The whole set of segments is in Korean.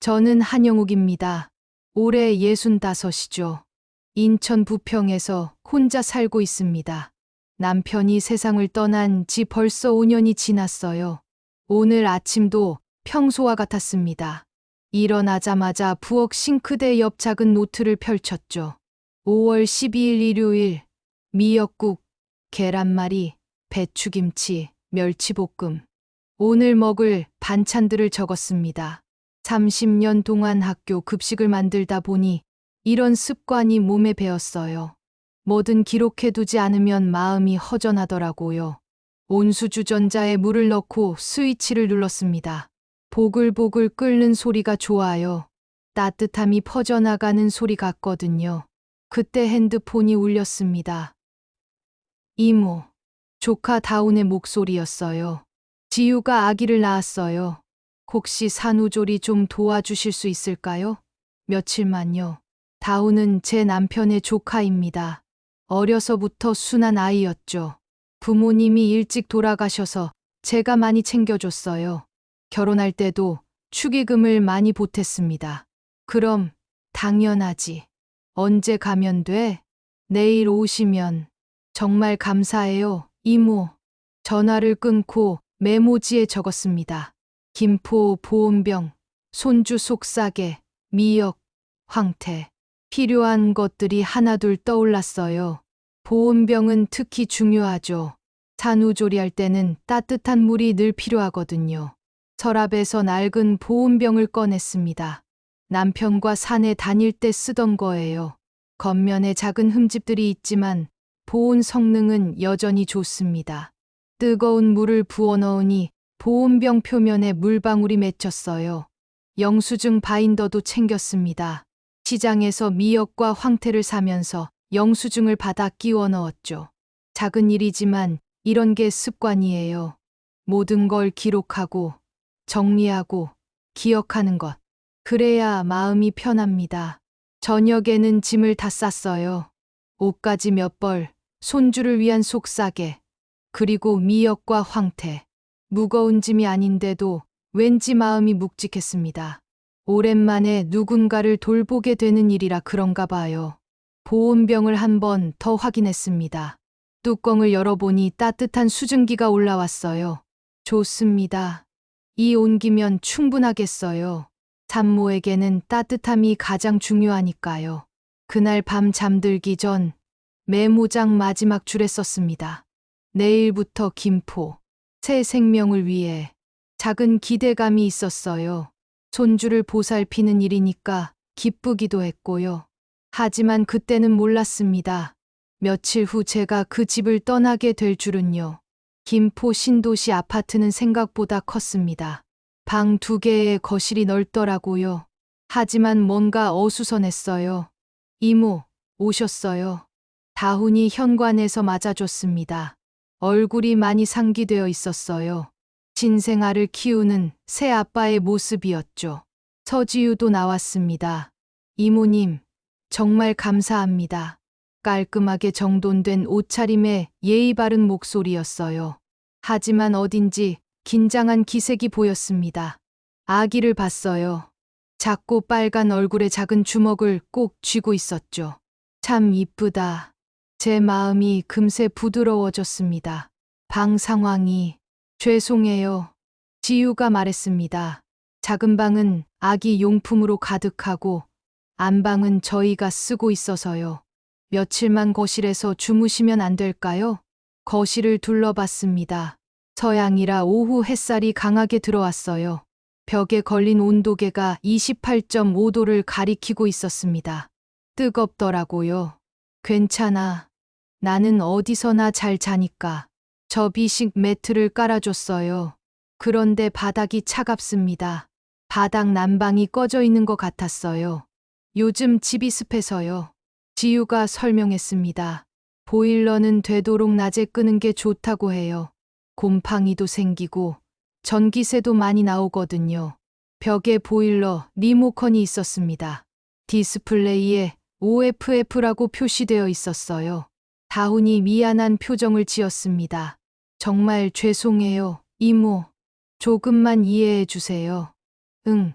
저는 한영욱입니다. 올해 65이죠. 인천 부평에서 혼자 살고 있습니다. 남편이 세상을 떠난 지 벌써 5년이 지났어요. 오늘 아침도 평소와 같았습니다. 일어나자마자 부엌 싱크대 옆 작은 노트를 펼쳤죠. 5월 12일 일요일 미역국, 계란말이, 배추김치, 멸치볶음. 오늘 먹을 반찬들을 적었습니다. 30년 동안 학교 급식을 만들다 보니 이런 습관이 몸에 배었어요. 뭐든 기록해두지 않으면 마음이 허전하더라고요. 온수주전자에 물을 넣고 스위치를 눌렀습니다. 보글보글 끓는 소리가 좋아요. 따뜻함이 퍼져나가는 소리 같거든요. 그때 핸드폰이 울렸습니다. 이모, 조카 다운의 목소리였어요. 지유가 아기를 낳았어요. 혹시 산후조리 좀 도와주실 수 있을까요? 며칠만요. 다운은 제 남편의 조카입니다. 어려서부터 순한 아이였죠. 부모님이 일찍 돌아가셔서 제가 많이 챙겨줬어요. 결혼할 때도 축의금을 많이 보탰습니다. 그럼 당연하지. 언제 가면 돼? 내일 오시면 정말 감사해요, 이모. 전화를 끊고 메모지에 적었습니다. 김포 보온병, 손주 속삭에, 미역, 황태. 필요한 것들이 하나둘 떠올랐어요. 보온병은 특히 중요하죠. 산후조리할 때는 따뜻한 물이 늘 필요하거든요. 서랍에서 낡은 보온병을 꺼냈습니다. 남편과 산에 다닐 때 쓰던 거예요. 겉면에 작은 흠집들이 있지만 보온 성능은 여전히 좋습니다. 뜨거운 물을 부어 넣으니 보온병 표면에 물방울이 맺혔어요. 영수증 바인더도 챙겼습니다. 시장에서 미역과 황태를 사면서 영수증을 받아 끼워 넣었죠. 작은 일이지만 이런 게 습관이에요. 모든 걸 기록하고 정리하고 기억하는 것. 그래야 마음이 편합니다. 저녁에는 짐을 다 쌌어요. 옷가지 몇 벌, 손주를 위한 속삭에, 그리고 미역과 황태. 무거운 짐이 아닌데도 왠지 마음이 묵직했습니다. 오랜만에 누군가를 돌보게 되는 일이라 그런가 봐요. 보온병을 한 번 더 확인했습니다. 뚜껑을 열어보니 따뜻한 수증기가 올라왔어요. 좋습니다. 이 온기면 충분하겠어요. 산모에게는 따뜻함이 가장 중요하니까요. 그날 밤 잠들기 전 메모장 마지막 줄에 썼습니다. 내일부터 김포. 새 생명을 위해 작은 기대감이 있었어요. 손주를 보살피는 일이니까 기쁘기도 했고요. 하지만 그때는 몰랐습니다. 며칠 후 제가 그 집을 떠나게 될 줄은요. 김포 신도시 아파트는 생각보다 컸습니다. 방 두 개에 거실이 넓더라고요. 하지만 뭔가 어수선했어요. 이모, 오셨어요. 다훈이 현관에서 맞아줬습니다. 얼굴이 많이 상기되어 있었어요. 신생아를 키우는 새 아빠의 모습이었죠. 서지유도 나왔습니다. 이모님, 정말 감사합니다. 깔끔하게 정돈된 옷차림에 예의 바른 목소리였어요. 하지만 어딘지 긴장한 기색이 보였습니다. 아기를 봤어요. 작고 빨간 얼굴에 작은 주먹을 꼭 쥐고 있었죠. 참 이쁘다. 제 마음이 금세 부드러워졌습니다. 방 상황이 죄송해요. 지유가 말했습니다. 작은 방은 아기 용품으로 가득하고 안방은 저희가 쓰고 있어서요. 며칠만 거실에서 주무시면 안 될까요? 거실을 둘러봤습니다. 서양이라 오후 햇살이 강하게 들어왔어요. 벽에 걸린 온도계가 28.5도를 가리키고 있었습니다. 뜨겁더라고요. 괜찮아. 나는 어디서나 잘 자니까. 접이식 매트를 깔아줬어요. 그런데 바닥이 차갑습니다. 바닥 난방이 꺼져 있는 것 같았어요. 요즘 집이 습해서요. 지유가 설명했습니다. 보일러는 되도록 낮에 끄는 게 좋다고 해요. 곰팡이도 생기고 전기세도 많이 나오거든요. 벽에 보일러 리모컨이 있었습니다. 디스플레이에 OFF라고 표시되어 있었어요. 다훈이 미안한 표정을 지었습니다. 정말 죄송해요, 이모. 조금만 이해해 주세요. 응,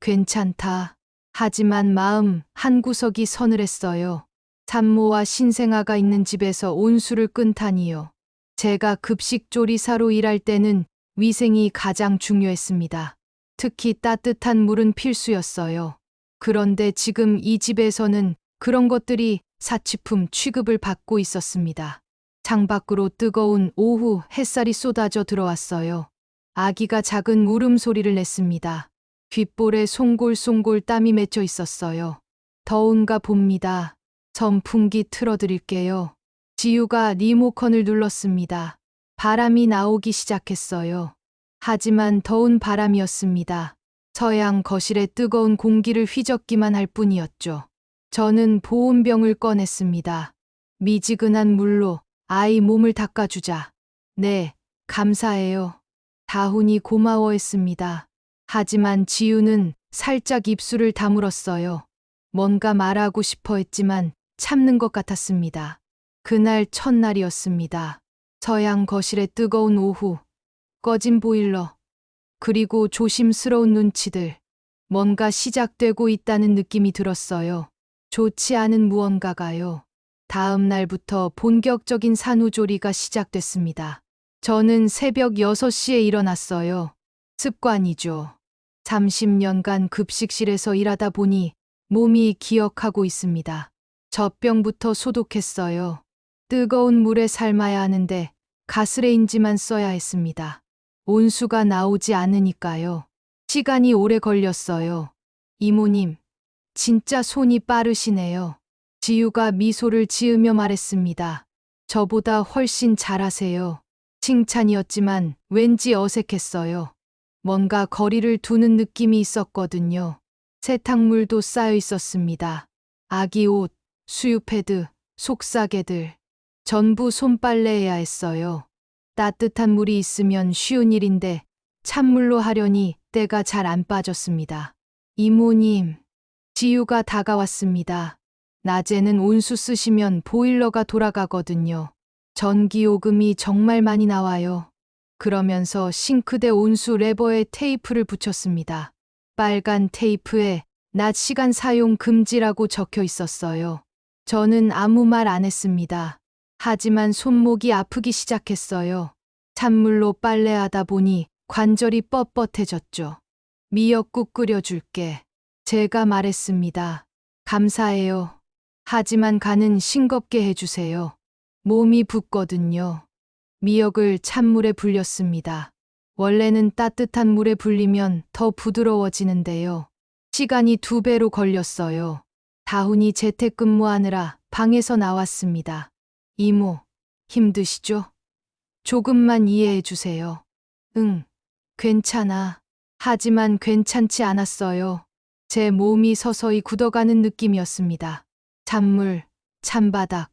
괜찮다. 하지만 마음 한 구석이 서늘했어요. 산모와 신생아가 있는 집에서 온수를 끈다니요. 제가 급식 조리사로 일할 때는 위생이 가장 중요했습니다. 특히 따뜻한 물은 필수였어요. 그런데 지금 이 집에서는 그런 것들이 사치품 취급을 받고 있었습니다. 창밖으로 뜨거운 오후 햇살이 쏟아져 들어왔어요. 아기가 작은 울음소리를 냈습니다. 귓볼에 송골송골 땀이 맺혀 있었어요. 더운가 봅니다. 선풍기 틀어드릴게요. 지유가 리모컨을 눌렀습니다. 바람이 나오기 시작했어요. 하지만 더운 바람이었습니다. 서양 거실에 뜨거운 공기를 휘젓기만 할 뿐이었죠. 저는 보온병을 꺼냈습니다. 미지근한 물로 아이 몸을 닦아주자. 네, 감사해요. 다훈이 고마워했습니다. 하지만 지우는 살짝 입술을 다물었어요. 뭔가 말하고 싶어 했지만 참는 것 같았습니다. 그날 첫날이었습니다. 서양 거실의 뜨거운 오후, 꺼진 보일러, 그리고 조심스러운 눈치들. 뭔가 시작되고 있다는 느낌이 들었어요. 좋지 않은 무언가가요. 다음 날부터 본격적인 산후조리가 시작됐습니다. 저는 새벽 6시에 일어났어요. 습관이죠. 30년간 급식실에서 일하다 보니 몸이 기억하고 있습니다. 젖병부터 소독했어요. 뜨거운 물에 삶아야 하는데 가스레인지만 써야 했습니다. 온수가 나오지 않으니까요. 시간이 오래 걸렸어요. 이모님, 진짜 손이 빠르시네요. 지유가 미소를 지으며 말했습니다. 저보다 훨씬 잘하세요. 칭찬이었지만 왠지 어색했어요. 뭔가 거리를 두는 느낌이 있었거든요. 세탁물도 쌓여 있었습니다. 아기 옷, 수유 패드, 속사개들. 전부 손빨래해야 했어요. 따뜻한 물이 있으면 쉬운 일인데 찬물로 하려니 때가 잘 안 빠졌습니다. 이모님, 지유가 다가왔습니다. 낮에는 온수 쓰시면 보일러가 돌아가거든요. 전기요금이 정말 많이 나와요. 그러면서 싱크대 온수 레버에 테이프를 붙였습니다. 빨간 테이프에 낮 시간 사용 금지라고 적혀 있었어요. 저는 아무 말 안 했습니다. 하지만 손목이 아프기 시작했어요. 찬물로 빨래하다 보니 관절이 뻣뻣해졌죠. 미역국 끓여줄게. 제가 말했습니다. 감사해요. 하지만 간은 싱겁게 해주세요. 몸이 붓거든요. 미역을 찬물에 불렸습니다. 원래는 따뜻한 물에 불리면 더 부드러워지는데요. 시간이 두 배로 걸렸어요. 다훈이 재택근무하느라 방에서 나왔습니다. 이모, 힘드시죠? 조금만 이해해 주세요. 응, 괜찮아. 하지만 괜찮지 않았어요. 제 몸이 서서히 굳어가는 느낌이었습니다. 찬물, 찬바닥,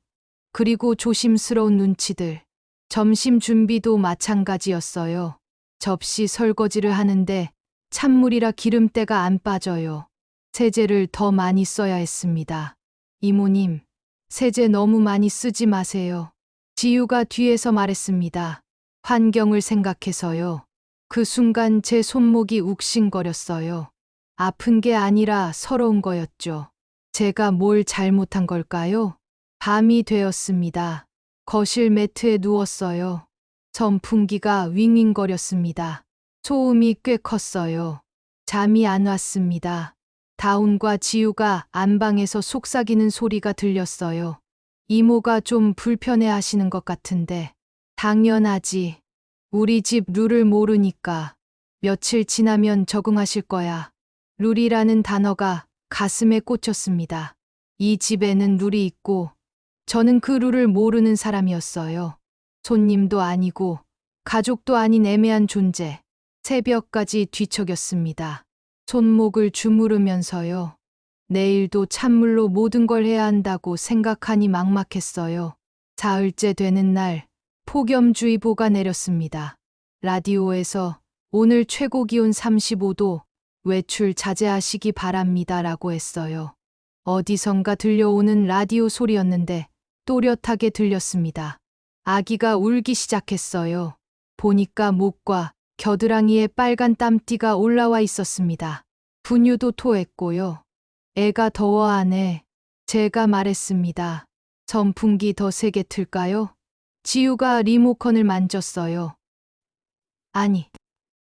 그리고 조심스러운 눈치들. 점심 준비도 마찬가지였어요. 접시 설거지를 하는데 찬물이라 기름때가 안 빠져요. 세제를 더 많이 써야 했습니다. 이모님, 세제 너무 많이 쓰지 마세요. 지유가 뒤에서 말했습니다. 환경을 생각해서요. 그 순간 제 손목이 욱신거렸어요. 아픈 게 아니라 서러운 거였죠. 제가 뭘 잘못한 걸까요? 밤이 되었습니다. 거실 매트에 누웠어요. 선풍기가 윙윙거렸습니다. 소음이 꽤 컸어요. 잠이 안 왔습니다. 다운과 지우가 안방에서 속삭이는 소리가 들렸어요. 이모가 좀 불편해 하시는 것 같은데. 당연하지. 우리 집 룰을 모르니까. 며칠 지나면 적응하실 거야. 룰이라는 단어가 가슴에 꽂혔습니다. 이 집에는 룰이 있고, 저는 그 룰을 모르는 사람이었어요. 손님도 아니고, 가족도 아닌 애매한 존재. 새벽까지 뒤척였습니다. 손목을 주무르면서요. 내일도 찬물로 모든 걸 해야 한다고 생각하니 막막했어요. 사흘째 되는 날, 폭염주의보가 내렸습니다. 라디오에서 오늘 최고 기온 35도, 외출 자제하시기 바랍니다 라고 했어요. 어디선가 들려오는 라디오 소리였는데 또렷하게 들렸습니다. 아기가 울기 시작했어요. 보니까 목과 겨드랑이에 빨간 땀띠가 올라와 있었습니다. 분유도 토했고요. 애가 더워하네. 제가 말했습니다. 선풍기 더 세게 틀까요? 지우가 리모컨을 만졌어요. 아니,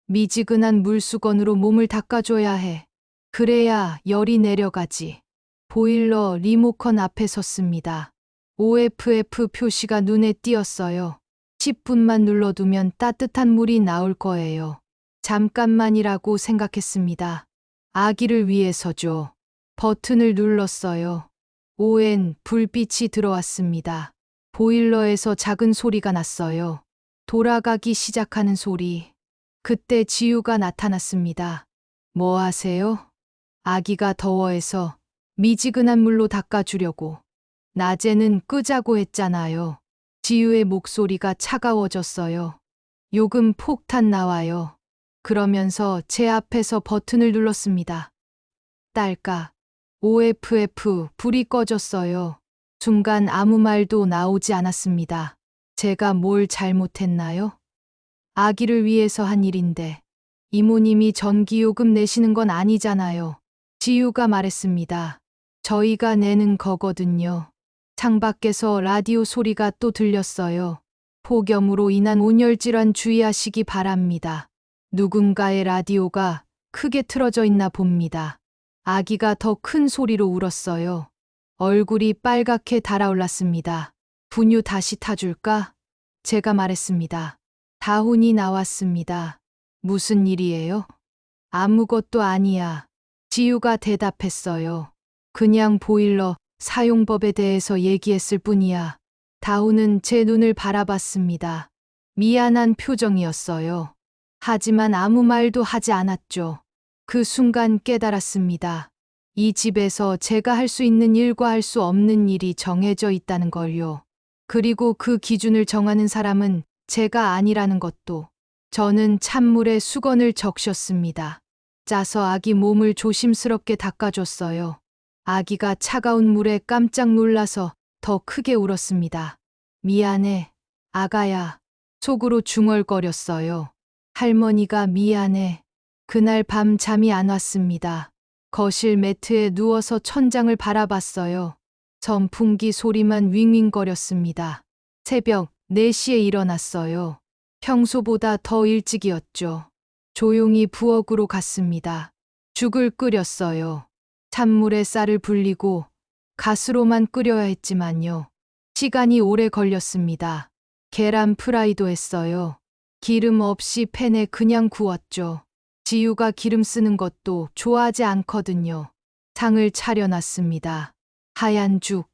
미지근한 물수건으로 몸을 닦아줘야 해. 그래야 열이 내려가지. 보일러 리모컨 앞에 섰습니다. OFF 표시가 눈에 띄었어요. 10분만 눌러두면 따뜻한 물이 나올 거예요. 잠깐만이라고 생각했습니다. 아기를 위해서죠. 버튼을 눌렀어요. 오엔 불빛이 들어왔습니다. 보일러에서 작은 소리가 났어요. 돌아가기 시작하는 소리. 그때 지우가 나타났습니다. 뭐 하세요? 아기가 더워해서 미지근한 물로 닦아주려고. 낮에는 끄자고 했잖아요. 지우의 목소리가 차가워졌어요. 요금 폭탄 나와요. 그러면서 제 앞에서 버튼을 눌렀습니다. 딸까. OFF 불이 꺼졌어요. 순간 아무 말도 나오지 않았습니다. 제가 뭘 잘못했나요? 아기를 위해서 한 일인데 이모님이 전기요금 내시는 건 아니잖아요. 지유가 말했습니다. 저희가 내는 거거든요. 창밖에서 라디오 소리가 또 들렸어요. 폭염으로 인한 온열질환 주의하시기 바랍니다. 누군가의 라디오가 크게 틀어져 있나 봅니다. 아기가 더 큰 소리로 울었어요. 얼굴이 빨갛게 달아올랐습니다. 분유 다시 타줄까? 제가 말했습니다. 다훈이 나왔습니다. 무슨 일이에요? 아무것도 아니야. 지유가 대답했어요. 그냥 보일러 사용법에 대해서 얘기했을 뿐이야. 다훈은 제 눈을 바라봤습니다. 미안한 표정이었어요. 하지만 아무 말도 하지 않았죠. 그 순간 깨달았습니다. 이 집에서 제가 할 수 있는 일과 할 수 없는 일이 정해져 있다는 걸요. 그리고 그 기준을 정하는 사람은 제가 아니라는 것도. 저는 찬물에 수건을 적셨습니다. 짜서 아기 몸을 조심스럽게 닦아줬어요. 아기가 차가운 물에 깜짝 놀라서 더 크게 울었습니다. 미안해, 아가야. 속으로 중얼거렸어요. 할머니가 미안해. 그날 밤 잠이 안 왔습니다. 거실 매트에 누워서 천장을 바라봤어요. 선풍기 소리만 윙윙거렸습니다. 새벽 4시에 일어났어요. 평소보다 더 일찍이었죠. 조용히 부엌으로 갔습니다. 죽을 끓였어요. 찬물에 쌀을 불리고 가스로만 끓여야 했지만요. 시간이 오래 걸렸습니다. 계란 프라이도 했어요. 기름 없이 팬에 그냥 구웠죠. 지유가 기름 쓰는 것도 좋아하지 않거든요. 상을 차려놨습니다. 하얀 죽,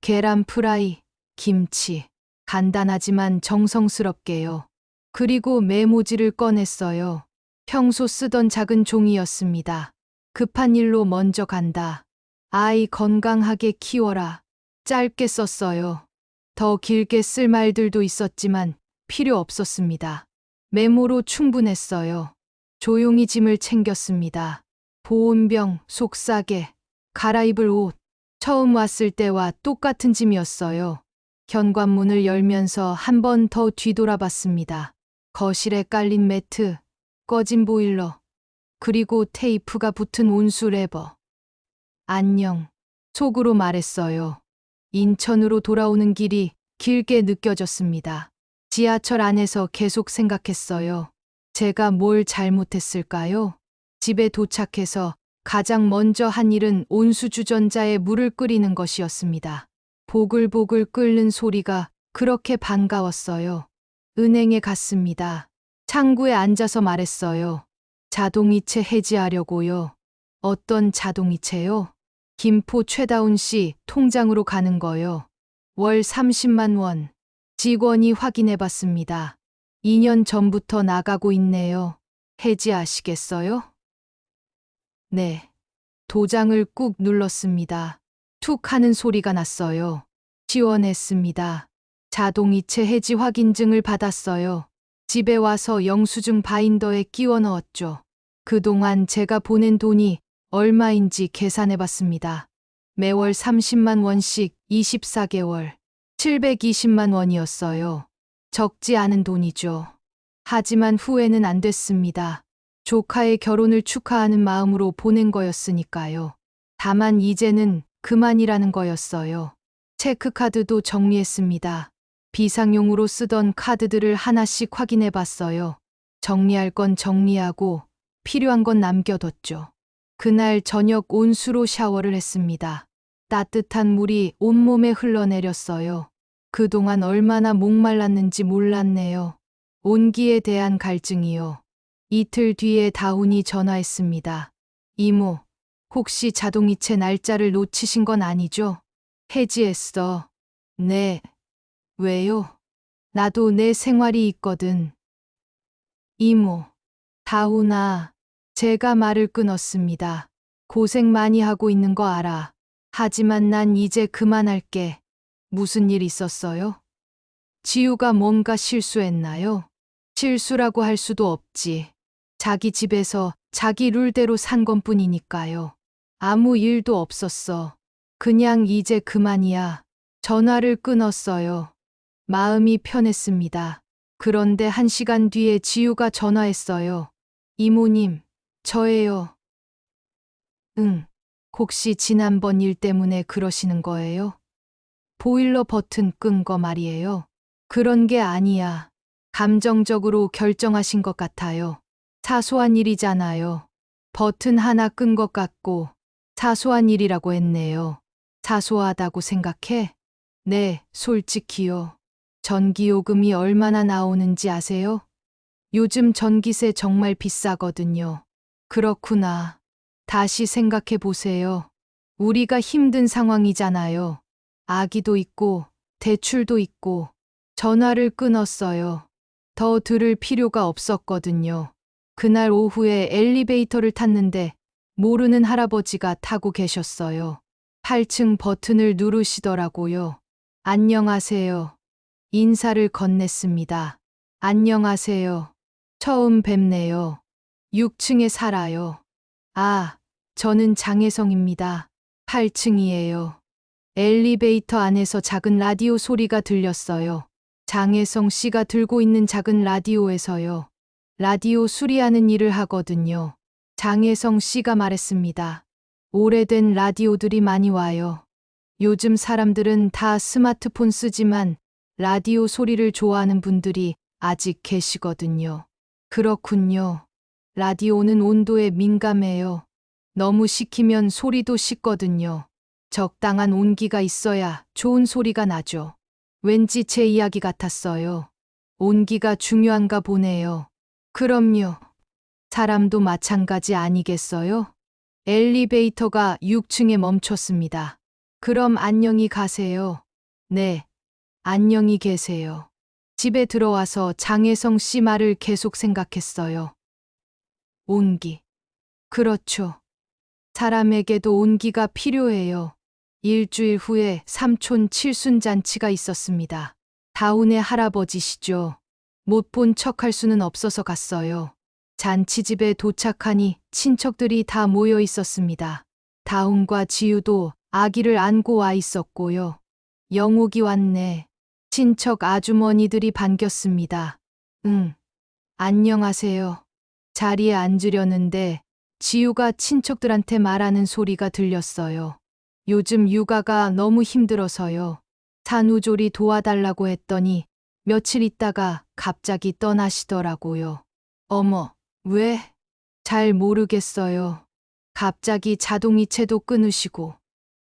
계란 프라이, 김치. 간단하지만 정성스럽게요. 그리고 메모지를 꺼냈어요. 평소 쓰던 작은 종이였습니다. 급한 일로 먼저 간다. 아이 건강하게 키워라. 짧게 썼어요. 더 길게 쓸 말들도 있었지만 필요 없었습니다. 메모로 충분했어요. 조용히 짐을 챙겼습니다. 보온병, 속싸개, 갈아입을 옷. 처음 왔을 때와 똑같은 짐이었어요. 현관문을 열면서 한 번 더 뒤돌아봤습니다. 거실에 깔린 매트, 꺼진 보일러, 그리고 테이프가 붙은 온수 레버. 안녕. 속으로 말했어요. 인천으로 돌아오는 길이 길게 느껴졌습니다. 지하철 안에서 계속 생각했어요. 제가 뭘 잘못했을까요? 집에 도착해서 가장 먼저 한 일은 온수주전자에 물을 끓이는 것이었습니다. 보글보글 끓는 소리가 그렇게 반가웠어요. 은행에 갔습니다. 창구에 앉아서 말했어요. 자동이체 해지하려고요. 어떤 자동이체요? 김포 최다운 씨 통장으로 가는 거요. 월 30만 원. 직원이 확인해 봤습니다. 2년 전부터 나가고 있네요. 해지하시겠어요? 네. 도장을 꾹 눌렀습니다. 툭 하는 소리가 났어요. 지원했습니다. 자동이체 해지 확인증을 받았어요. 집에 와서 영수증 바인더에 끼워 넣었죠. 그동안 제가 보낸 돈이 얼마인지 계산해 봤습니다. 매월 30만 원씩 24개월, 720만 원이었어요. 적지 않은 돈이죠. 하지만 후회는 안 됐습니다. 조카의 결혼을 축하하는 마음으로 보낸 거였으니까요. 다만 이제는 그만이라는 거였어요. 체크카드도 정리했습니다. 비상용으로 쓰던 카드들을 하나씩 확인해 봤어요. 정리할 건 정리하고 필요한 건 남겨뒀죠. 그날 저녁 온수로 샤워를 했습니다. 따뜻한 물이 온몸에 흘러내렸어요. 그동안 얼마나 목말랐는지 몰랐네요. 온기에 대한 갈증이요. 이틀 뒤에 다운이 전화했습니다. 이모, 혹시 자동이체 날짜를 놓치신 건 아니죠? 해지했어. 네. 왜요? 나도 내 생활이 있거든. 이모, 다운아, 제가 말을 끊었습니다. 고생 많이 하고 있는 거 알아. 하지만 난 이제 그만할게. 무슨 일 있었어요? 지우가 뭔가 실수했나요? 실수라고 할 수도 없지. 자기 집에서 자기 룰대로 산 건 뿐이니까요. 아무 일도 없었어. 그냥 이제 그만이야. 전화를 끊었어요. 마음이 편했습니다. 그런데 한 시간 뒤에 지우가 전화했어요. 이모님, 저예요. 응. 혹시 지난번 일 때문에 그러시는 거예요? 보일러 버튼 끈 거 말이에요. 그런 게 아니야. 감정적으로 결정하신 것 같아요. 사소한 일이잖아요. 버튼 하나 끈 것 같고 사소한 일이라고 했네요. 사소하다고 생각해? 네, 솔직히요. 전기요금이 얼마나 나오는지 아세요? 요즘 전기세 정말 비싸거든요. 그렇구나. 다시 생각해 보세요. 우리가 힘든 상황이잖아요. 아기도 있고, 대출도 있고, 전화를 끊었어요. 더 들을 필요가 없었거든요. 그날 오후에 엘리베이터를 탔는데, 모르는 할아버지가 타고 계셨어요. 8층 버튼을 누르시더라고요. 안녕하세요. 인사를 건넸습니다. 안녕하세요. 처음 뵙네요. 6층에 살아요. 아, 저는 장혜성입니다. 8층이에요. 엘리베이터 안에서 작은 라디오 소리가 들렸어요. 장혜성 씨가 들고 있는 작은 라디오에서요. 라디오 수리하는 일을 하거든요. 장혜성 씨가 말했습니다. 오래된 라디오들이 많이 와요. 요즘 사람들은 다 스마트폰 쓰지만 라디오 소리를 좋아하는 분들이 아직 계시거든요. 그렇군요. 라디오는 온도에 민감해요. 너무 식히면 소리도 식거든요. 적당한 온기가 있어야 좋은 소리가 나죠. 왠지 제 이야기 같았어요. 온기가 중요한가 보네요. 그럼요. 사람도 마찬가지 아니겠어요? 엘리베이터가 6층에 멈췄습니다. 그럼 안녕히 가세요. 네. 안녕히 계세요. 집에 들어와서 장혜성 씨 말을 계속 생각했어요. 온기. 그렇죠. 사람에게도 온기가 필요해요. 일주일 후에 삼촌 칠순잔치가 있었습니다. 다운의 할아버지시죠. 못 본 척 할 수는 없어서 갔어요. 잔치집에 도착하니 친척들이 다 모여 있었습니다. 다운과 지유도 아기를 안고 와 있었고요. 영옥이 왔네. 친척 아주머니들이 반겼습니다. 응. 안녕하세요. 자리에 앉으려는데 지우가 친척들한테 말하는 소리가 들렸어요. 요즘 육아가 너무 힘들어서요. 산후조리 도와달라고 했더니 며칠 있다가 갑자기 떠나시더라고요. 어머, 왜? 잘 모르겠어요. 갑자기 자동이체도 끊으시고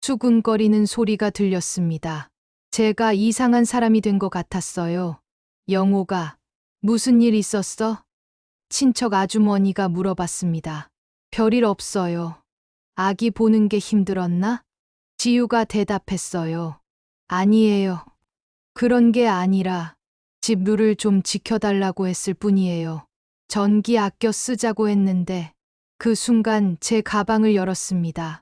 수근거리는 소리가 들렸습니다. 제가 이상한 사람이 된 것 같았어요. 영호가 무슨 일 있었어? 친척 아주머니가 물어봤습니다. 별일 없어요. 아기 보는 게 힘들었나? 지유가 대답했어요. 아니에요. 그런 게 아니라 집 룰을 좀 지켜달라고 했을 뿐이에요. 전기 아껴 쓰자고 했는데 그 순간 제 가방을 열었습니다.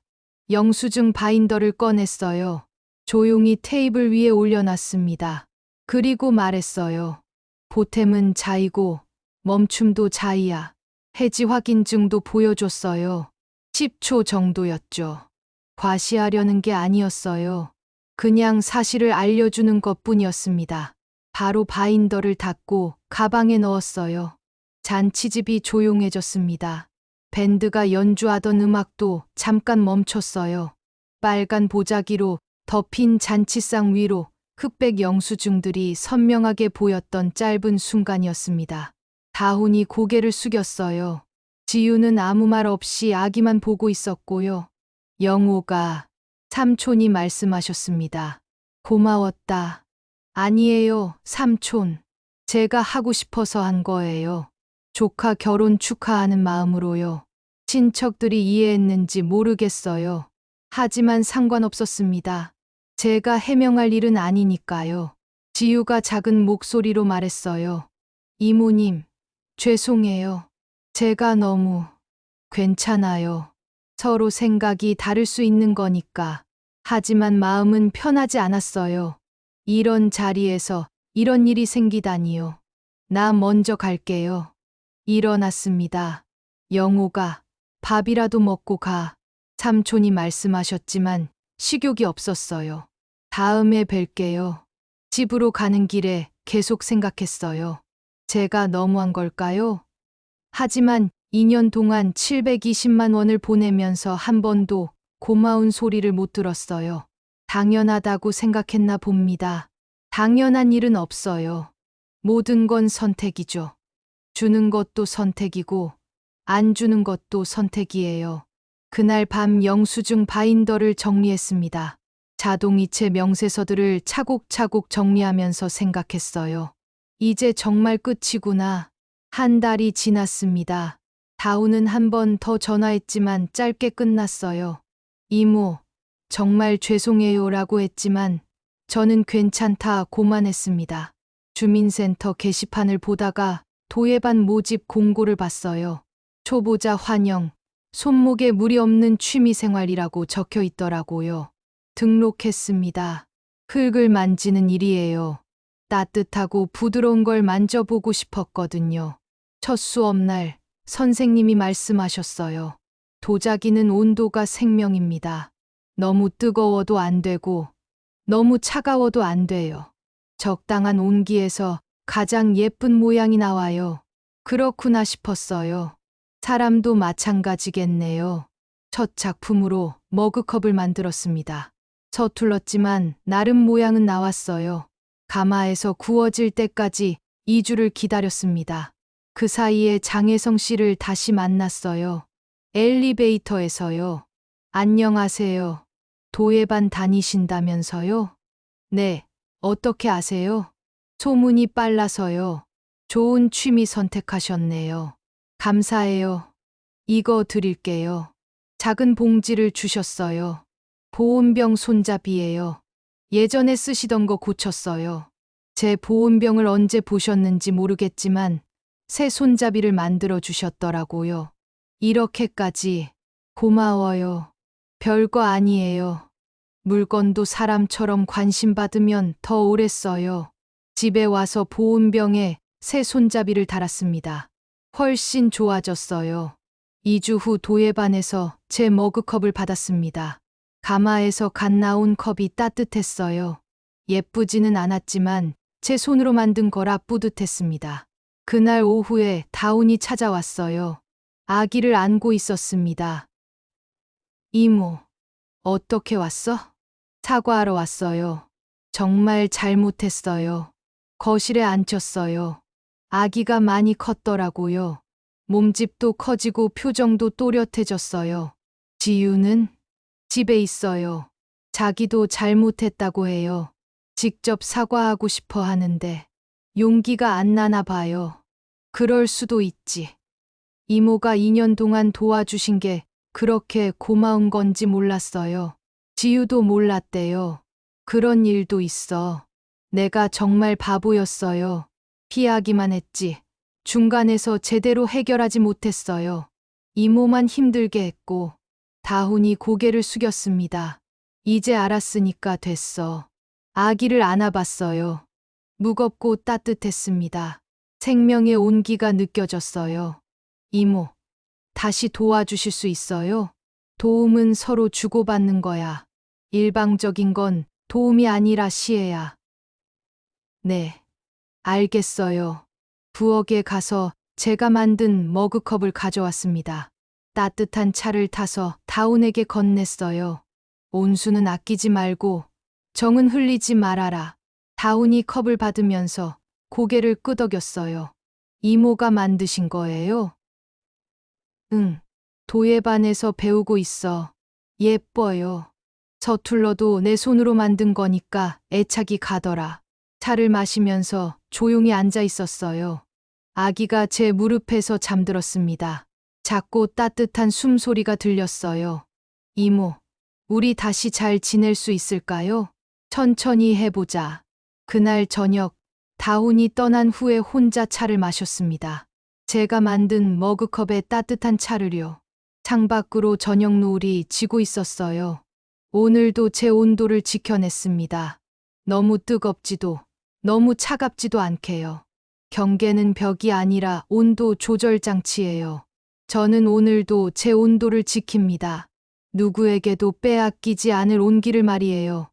영수증 바인더를 꺼냈어요. 조용히 테이블 위에 올려놨습니다. 그리고 말했어요. 보탬은 자이고 멈춤도 자이야. 해지 확인증도 보여줬어요. 10초 정도였죠. 과시하려는 게 아니었어요. 그냥 사실을 알려주는 것 뿐이었습니다. 바로 바인더를 닫고 가방에 넣었어요. 잔치집이 조용해졌습니다. 밴드가 연주하던 음악도 잠깐 멈췄어요. 빨간 보자기로 덮인 잔치상 위로 흑백 영수증들이 선명하게 보였던 짧은 순간이었습니다. 다훈이 고개를 숙였어요. 지유는 아무 말 없이 아기만 보고 있었고요. 영호가 삼촌이 말씀하셨습니다. 고마웠다. 아니에요, 삼촌. 제가 하고 싶어서 한 거예요. 조카 결혼 축하하는 마음으로요. 친척들이 이해했는지 모르겠어요. 하지만 상관없었습니다. 제가 해명할 일은 아니니까요. 지유가 작은 목소리로 말했어요. 이모님, 죄송해요. 제가 너무 괜찮아요. 서로 생각이 다를 수 있는 거니까. 하지만 마음은 편하지 않았어요. 이런 자리에서 이런 일이 생기다니요. 나 먼저 갈게요. 일어났습니다. 영호가 밥이라도 먹고 가. 삼촌이 말씀하셨지만 식욕이 없었어요. 다음에 뵐게요. 집으로 가는 길에 계속 생각했어요. 제가 너무한 걸까요? 하지만 2년 동안 720만 원을 보내면서 한 번도 고마운 소리를 못 들었어요. 당연하다고 생각했나 봅니다. 당연한 일은 없어요. 모든 건 선택이죠. 주는 것도 선택이고, 안 주는 것도 선택이에요. 그날 밤 영수증 바인더를 정리했습니다. 자동이체 명세서들을 차곡차곡 정리하면서 생각했어요. 이제 정말 끝이구나. 한 달이 지났습니다. 다우는 한 번 더 전화했지만 짧게 끝났어요. 이모, 정말 죄송해요 라고 했지만 저는 괜찮다 고만 했습니다. 주민센터 게시판을 보다가 도예반 모집 공고를 봤어요. 초보자 환영, 손목에 무리 없는 취미생활이라고 적혀 있더라고요. 등록했습니다. 흙을 만지는 일이에요. 따뜻하고 부드러운 걸 만져보고 싶었거든요. 첫 수업 날 선생님이 말씀하셨어요. 도자기는 온도가 생명입니다. 너무 뜨거워도 안 되고 너무 차가워도 안 돼요. 적당한 온기에서 가장 예쁜 모양이 나와요. 그렇구나 싶었어요. 사람도 마찬가지겠네요. 첫 작품으로 머그컵을 만들었습니다. 서툴렀지만 나름 모양은 나왔어요. 가마에서 구워질 때까지 2주를 기다렸습니다. 그 사이에 장혜성 씨를 다시 만났어요. 엘리베이터에서요. 안녕하세요. 도예반 다니신다면서요? 네. 어떻게 아세요? 소문이 빨라서요. 좋은 취미 선택하셨네요. 감사해요. 이거 드릴게요. 작은 봉지를 주셨어요. 보온병 손잡이에요. 예전에 쓰시던 거 고쳤어요. 제 보온병을 언제 보셨는지 모르겠지만 새 손잡이를 만들어 주셨더라고요. 이렇게까지 고마워요. 별거 아니에요. 물건도 사람처럼 관심 받으면 더 오래 써요. 집에 와서 보온병에 새 손잡이를 달았습니다. 훨씬 좋아졌어요. 2주 후 도예반에서 제 머그컵을 받았습니다. 가마에서 갓 나온 컵이 따뜻했어요. 예쁘지는 않았지만 제 손으로 만든 거라 뿌듯했습니다. 그날 오후에 다운이 찾아왔어요. 아기를 안고 있었습니다. 이모, 어떻게 왔어? 사과하러 왔어요. 정말 잘못했어요. 거실에 앉혔어요. 아기가 많이 컸더라고요. 몸집도 커지고 표정도 또렷해졌어요. 지유는 집에 있어요. 자기도 잘못했다고 해요. 직접 사과하고 싶어 하는데 용기가 안 나나 봐요. 그럴 수도 있지. 이모가 2년 동안 도와주신 게 그렇게 고마운 건지 몰랐어요. 지유도 몰랐대요. 그런 일도 있어. 내가 정말 바보였어요. 피하기만 했지. 중간에서 제대로 해결하지 못했어요. 이모만 힘들게 했고, 다훈이 고개를 숙였습니다. 이제 알았으니까 됐어. 아기를 안아봤어요. 무겁고 따뜻했습니다. 생명의 온기가 느껴졌어요. 이모, 다시 도와주실 수 있어요? 도움은 서로 주고받는 거야. 일방적인 건 도움이 아니라 시혜야. 네, 알겠어요. 부엌에 가서 제가 만든 머그컵을 가져왔습니다. 따뜻한 차를 타서 다운에게 건넸어요. 온수는 아끼지 말고 정은 흘리지 말아라. 다운이 컵을 받으면서 고개를 끄덕였어요. 이모가 만드신 거예요? 응. 도예반에서 배우고 있어. 예뻐요. 서툴러도 내 손으로 만든 거니까 애착이 가더라. 차를 마시면서 조용히 앉아 있었어요. 아기가 제 무릎에서 잠들었습니다. 작고 따뜻한 숨소리가 들렸어요. 이모, 우리 다시 잘 지낼 수 있을까요? 천천히 해보자. 그날 저녁, 다운이 떠난 후에 혼자 차를 마셨습니다. 제가 만든 머그컵에 따뜻한 차를요. 창밖으로 저녁 노을이 지고 있었어요. 오늘도 제 온도를 지켜냈습니다. 너무 뜨겁지도, 너무 차갑지도 않게요. 경계는 벽이 아니라 온도 조절 장치예요. 저는 오늘도 제 온도를 지킵니다. 누구에게도 빼앗기지 않을 온기를 말이에요.